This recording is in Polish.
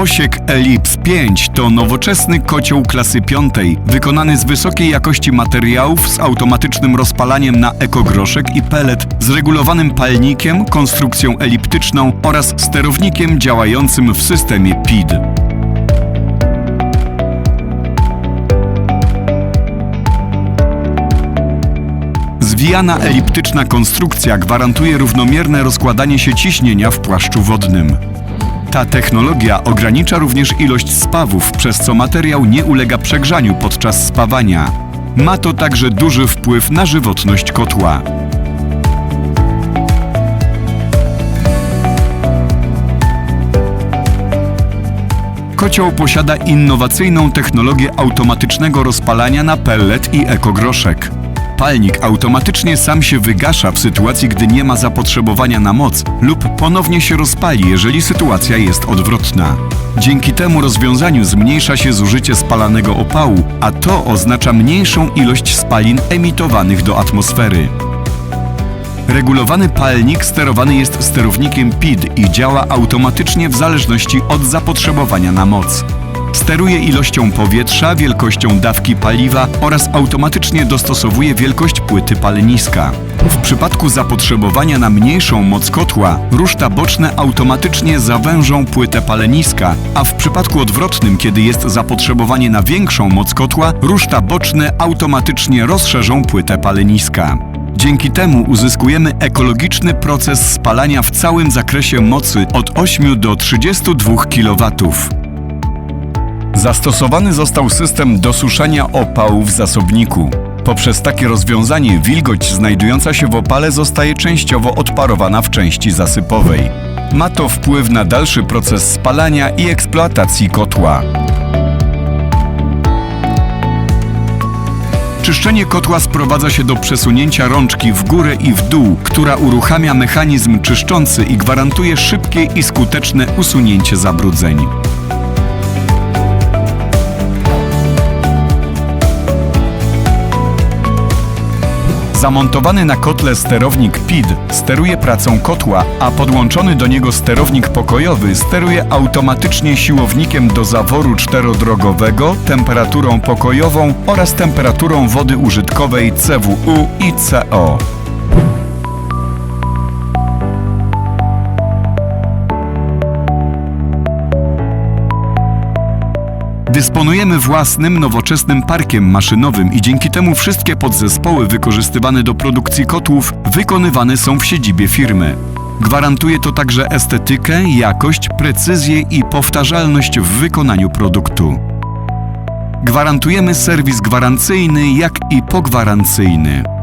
Osiek Elips 5 to nowoczesny kocioł klasy piątej, wykonany z wysokiej jakości materiałów z automatycznym rozpalaniem na ekogroszek i pelet, z regulowanym palnikiem, konstrukcją eliptyczną oraz sterownikiem działającym w systemie PID. Zwijana eliptyczna konstrukcja gwarantuje równomierne rozkładanie się ciśnienia w płaszczu wodnym. Ta technologia ogranicza również ilość spawów, przez co materiał nie ulega przegrzaniu podczas spawania. Ma to także duży wpływ na żywotność kotła. Kocioł posiada innowacyjną technologię automatycznego rozpalania na pellet i ekogroszek. Palnik automatycznie sam się wygasza w sytuacji, gdy nie ma zapotrzebowania na moc lub ponownie się rozpali, jeżeli sytuacja jest odwrotna. Dzięki temu rozwiązaniu zmniejsza się zużycie spalanego opału, a to oznacza mniejszą ilość spalin emitowanych do atmosfery. Regulowany palnik sterowany jest sterownikiem PID i działa automatycznie w zależności od zapotrzebowania na moc. Steruje ilością powietrza, wielkością dawki paliwa oraz automatycznie dostosowuje wielkość płyty paleniska. W przypadku zapotrzebowania na mniejszą moc kotła, ruszta boczne automatycznie zawężą płytę paleniska, a w przypadku odwrotnym, kiedy jest zapotrzebowanie na większą moc kotła, ruszta boczne automatycznie rozszerzą płytę paleniska. Dzięki temu uzyskujemy ekologiczny proces spalania w całym zakresie mocy od 8 do 32 kW. Zastosowany został system dosuszania opału w zasobniku. Poprzez takie rozwiązanie wilgoć znajdująca się w opale zostaje częściowo odparowana w części zasypowej. Ma to wpływ na dalszy proces spalania i eksploatacji kotła. Czyszczenie kotła sprowadza się do przesunięcia rączki w górę i w dół, która uruchamia mechanizm czyszczący i gwarantuje szybkie i skuteczne usunięcie zabrudzeń. Zamontowany na kotle sterownik PID steruje pracą kotła, a podłączony do niego sterownik pokojowy steruje automatycznie siłownikiem do zaworu czterodrogowego, temperaturą pokojową oraz temperaturą wody użytkowej CWU i CO. Dysponujemy własnym, nowoczesnym parkiem maszynowym i dzięki temu wszystkie podzespoły wykorzystywane do produkcji kotłów wykonywane są w siedzibie firmy. Gwarantuje to także estetykę, jakość, precyzję i powtarzalność w wykonaniu produktu. Gwarantujemy serwis gwarancyjny, jak i pogwarancyjny.